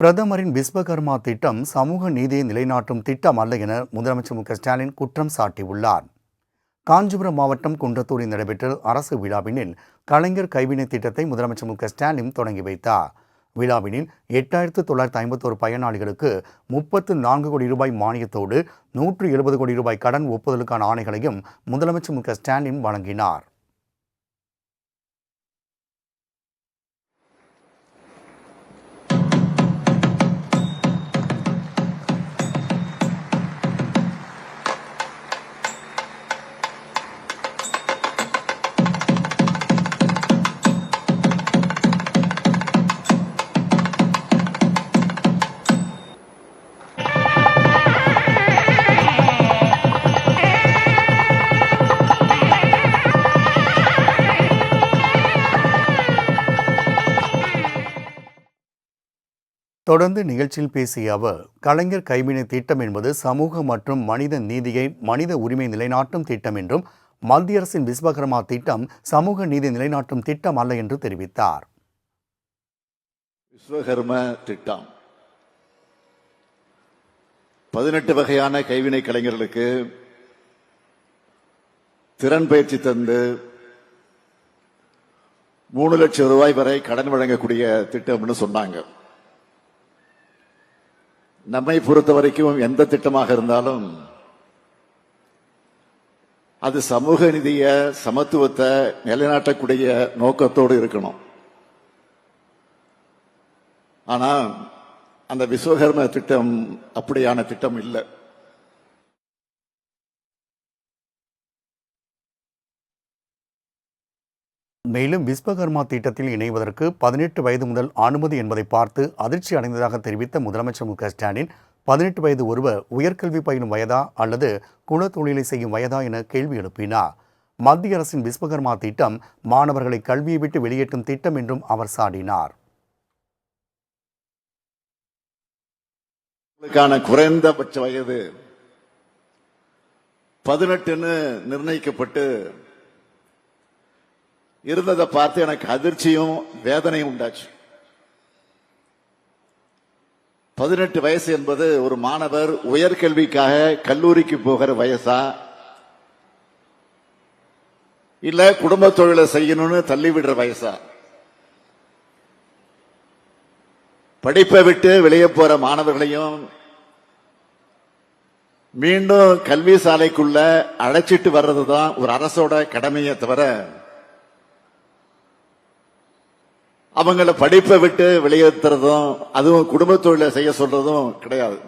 பிரதமரின் விஸ்வகர்மா திட்டம் சமூக நீதியை நிலைநாட்டும் திட்டம் அல்ல என முதலமைச்சர் மு ஸ்டாலின் குற்றம் சாட்டியுள்ளார். காஞ்சிபுரம் மாவட்டம் குன்றத்தூரில் நடைபெற்ற அரசு விழாவினில் கலைஞர் கைவினை திட்டத்தை முதலமைச்சர் மு ஸ்டாலின் தொடங்கி வைத்தார். விழாவினில் எட்டாயிரத்து தொள்ளாயிரத்து ஐம்பத்தோரு பயனாளிகளுக்கு முப்பத்து நான்கு கோடி ரூபாய் மானியத்தோடு நூற்று எழுபது கோடி ரூபாய் கடன் ஒப்புதலுக்கான ஆணைகளையும் முதலமைச்சர் மு ஸ்டாலின் வழங்கினார். தொடர்ந்து நிகழ்ச்சியில் பேசிய அவர் கலைஞர் கைவினை திட்டம் என்பது சமூக மற்றும் மனித நீதியை மனித உரிமை நிலைநாட்டும் திட்டம் என்றும் மத்திய அரசின் விஸ்வகர்மா திட்டம் சமூக நீதி நிலைநாட்டும் திட்டம் அல்ல என்று தெரிவித்தார். விஸ்வகர்ம திட்டம். பதினெட்டு வகையான கைவினை கலைஞர்களுக்கு திறன் பயிற்சி தந்து மூணு லட்சம் ரூபாய் வரை கடன் வழங்கக்கூடிய திட்டம்னு சொன்னாங்க. நம்மை பொறுத்த வரைக்கும் எந்த திட்டமாக இருந்தாலும் அது சமூக நிதிய சமத்துவத்தை நிலைநாட்டக்கூடிய நோக்கத்தோடு இருக்கணும். ஆனா அந்த விஸ்வகர்ம திட்டம் அப்படியான திட்டம் இல்லை. மேலும் விஸ்வகர்மா திட்டத்தில் இணைவதற்கு பதினெட்டு வயது முதல் அனுமதி என்பதை பார்த்து அதிர்ச்சி அடைந்ததாக தெரிவித்த முதலமைச்சர் மு க ஸ்டாலின் பதினெட்டு வயது ஒருவர் உயர்கல்வி பயிலும் வயதா அல்லது குலத்தொழிலை செய்யும் வயதா என கேள்வி எழுப்பினார். மத்திய அரசின் விஸ்வகர்மா திட்டம் மாணவர்களை கல்வியை விட்டு வெளியேற்றும் திட்டம் என்றும் அவர் சாடினார். குறைந்தபட்ச வயது பதினெட்டுன்னு நிர்ணயிக்கப்பட்டு இருந்ததை பார்த்து எனக்கு அதிர்ச்சியும் வேதனையும் உண்டாச்சு. பதினெட்டு வயசு என்பது ஒரு மாணவர் உயர்கல்விக்காக கல்லூரிக்கு போகிற வயசா? இல்ல குடும்ப தொழிலை செய்யணும்னு தள்ளிவிடுற வயசா? படிப்பை விட்டு வெளியே போற மாணவர்களையும் மீண்டும் கல்வி சாலைக்குள்ள அழைச்சிட்டு வர்றதுதான் ஒரு அரசோட கடமையை தவிர அவங்கள படிப்பை விட்டு வெளியேற்றுறதும் அதுவும் குடும்ப தொழிலை செய்ய சொல்றதும் கிடையாது.